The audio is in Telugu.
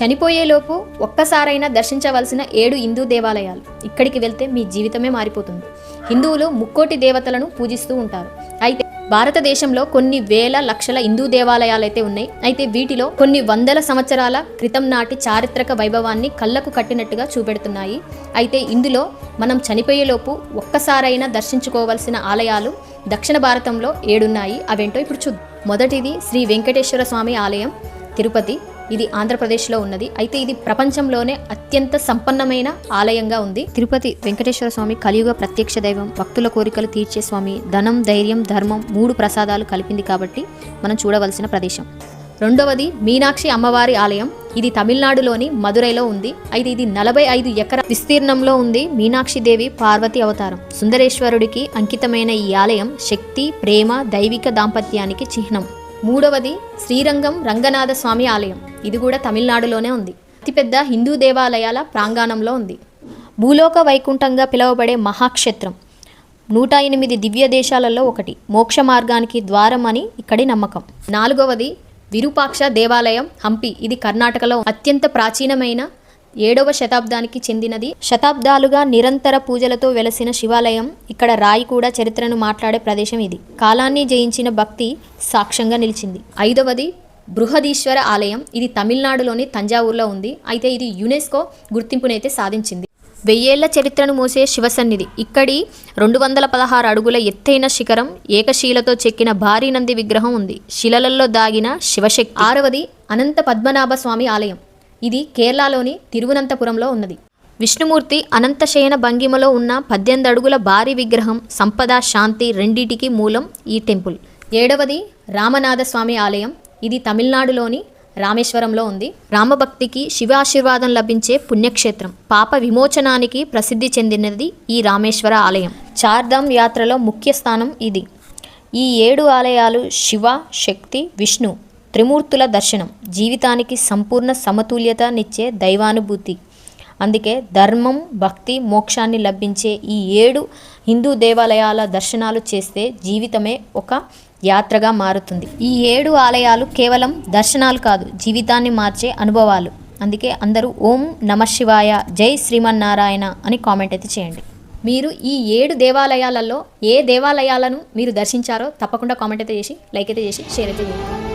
చనిపోయేలోపు ఒక్కసారైనా దర్శించవలసిన ఏడు హిందూ దేవాలయాలు. ఇక్కడికి వెళ్తే మీ జీవితమే మారిపోతుంది. హిందువులు ముక్కోటి దేవతలను పూజిస్తూ ఉంటారు. అయితే భారతదేశంలో కొన్ని వేల లక్షల హిందూ దేవాలయాలు అయితే ఉన్నాయి. అయితే వీటిలో కొన్ని వందల సంవత్సరాల క్రితం నాటి చారిత్రక వైభవాన్ని కళ్ళకు కట్టినట్టుగా చూపెడుతున్నాయి. అయితే ఇందులో మనం చనిపోయేలోపు ఒక్కసారైనా దర్శించుకోవాల్సిన ఆలయాలు దక్షిణ భారతంలో ఏడున్నాయి. అవేంటో ఇప్పుడు చూద్దాం. మొదటిది శ్రీ వెంకటేశ్వర స్వామి ఆలయం తిరుపతి. ఇది ఆంధ్రప్రదేశ్లో ఉన్నది. అయితే ఇది ప్రపంచంలోనే అత్యంత సంపన్నమైన ఆలయంగా ఉంది. తిరుపతి వెంకటేశ్వర స్వామి కలియుగ ప్రత్యక్ష దైవం భక్తుల కోరికలు తీర్చే స్వామి ధనం ధైర్యం ధర్మం మూడు ప్రసాదాలు కలిపింది కాబట్టి మనం చూడవలసిన ప్రదేశం. రెండవది మీనాక్షి అమ్మవారి ఆలయం. ఇది తమిళనాడులోని మదురైలో ఉంది. అయితే ఇది నలభై ఐదు ఎకర విస్తీర్ణంలో ఉంది. మీనాక్షి దేవి పార్వతి అవతారం. సుందరేశ్వరుడికి అంకితమైన ఈ ఆలయం శక్తి ప్రేమ దైవిక దాంపత్యానికి చిహ్నం. మూడవది శ్రీరంగం రంగనాథ స్వామి ఆలయం. ఇది కూడా తమిళనాడులోనే ఉంది. అతిపెద్ద హిందూ దేవాలయాల ప్రాంగణంలో ఉంది. భూలోక వైకుంఠంగా పిలువబడే మహాక్షేత్రం. నూట ఎనిమిది దివ్య దేశాలలో ఒకటి. మోక్ష మార్గానికి ద్వారం అని ఇక్కడి నమ్మకం. నాలుగవది విరూపాక్ష దేవాలయం హంపి. ఇది కర్ణాటకలో అత్యంత ప్రాచీనమైన ఏడవ శతాబ్దానికి చెందినది. శతాబ్దాలుగా నిరంతర పూజలతో వెలసిన శివాలయం ఇక్కడ రాయి కూడా చరిత్రను మాట్లాడే ప్రదేశం ఇది. కాలాన్ని జయించిన భక్తి సాక్ష్యంగా నిలిచింది. ఐదవది బృహదీశ్వర ఆలయం. ఇది తమిళనాడులోని తంజావూరులో ఉంది. అయితే ఇది యునెస్కో గుర్తింపునైతే సాధించింది. వెయ్యేళ్ళ చరిత్రను మోసే శివసన్నిధి. ఇక్కడి రెండు వందల పదహారు అడుగుల ఎత్తైన శిఖరం ఏకశీలతో చెక్కిన భారీ నంది విగ్రహం ఉంది. శిలలలో దాగిన శివశక్తి. ఆరవది అనంత పద్మనాభ స్వామి ఆలయం. ఇది కేరళలోని తిరువనంతపురంలో ఉన్నది. విష్ణుమూర్తి అనంతశయన భంగిమలో ఉన్న పద్దెనిమిది అడుగుల భారీ విగ్రహం సంపద శాంతి రెండిటికి మూలం ఈ టెంపుల్. ఏడవది రామనాథస్వామి ఆలయం. ఇది తమిళనాడులోని రామేశ్వరంలో ఉంది. రామభక్తికి శివ ఆశీర్వాదం లభించే పుణ్యక్షేత్రం. పాప విమోచనానికి ప్రసిద్ధి చెందినది ఈ రామేశ్వర ఆలయం. చార్ధామ్ యాత్రలో ముఖ్య స్థానం ఇది. ఈ ఏడు ఆలయాలు శివ శక్తి విష్ణు త్రిమూర్తుల దర్శనం జీవితానికి సంపూర్ణ సమతుల్యతనిచ్చే దైవానుభూతి. అందుకే ధర్మం భక్తి మోక్షాన్ని లభించే ఈ ఏడు హిందూ దేవాలయాల దర్శనాలు చేస్తే జీవితమే ఒక యాత్రగా మారుతుంది. ఈ ఏడు ఆలయాలు కేవలం దర్శనాలు కాదు జీవితాన్ని మార్చే అనుభవాలు. అందుకే అందరూ ఓం నమ శివాయ జై శ్రీమన్నారాయణ అని కామెంట్ అయితే చేయండి. మీరు ఈ ఏడు దేవాలయాలలో ఏ దేవాలయాలను మీరు దర్శించారో తప్పకుండా కామెంట్ అయితే చేసి లైక్ అయితే చేసి షేర్ అయితే చేయండి.